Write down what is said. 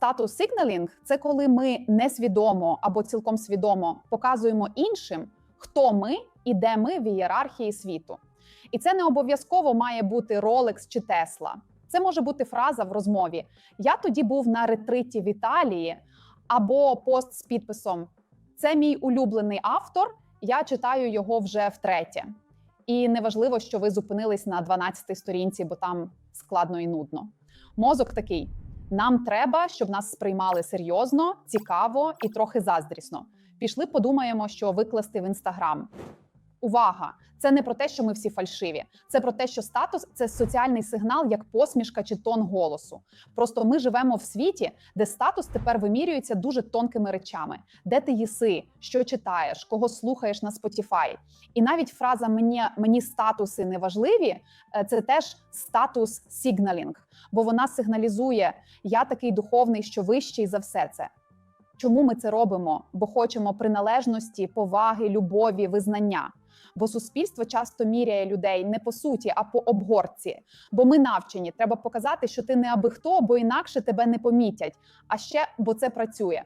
Статус сигналінг це коли ми несвідомо або цілком свідомо показуємо іншим, хто ми і де ми в ієрархії світу. І це не обов'язково має бути Rolex чи Tesla. Це може бути фраза в розмові. Я тоді був на ретриті в Італії або пост з підписом Це мій улюблений автор. Я читаю його вже втретє. І неважливо, що ви зупинились на 12-й сторінці, бо там складно і нудно. Мозок такий: нам треба, щоб нас сприймали серйозно, цікаво і трохи заздрісно. Пішли, подумаємо, що викласти в інстаграм. Увага! Це не про те, що ми всі фальшиві. Це про те, що статус це соціальний сигнал, як посмішка чи тон голосу. Просто ми живемо в світі, де статус тепер вимірюється дуже тонкими речами: де ти їси, що читаєш, кого слухаєш на Spotify. І навіть фраза мені, мені статуси не важливі е, це теж статус сигналінг, бо вона сигналізує: я такий духовний, що вищий за все це. Чому ми це робимо? Бо хочемо приналежності, поваги, любові, визнання. Бо суспільство часто міряє людей не по суті, а по обгорці. Бо ми навчені, треба показати, що ти не аби хто, бо інакше тебе не помітять. А ще бо це працює.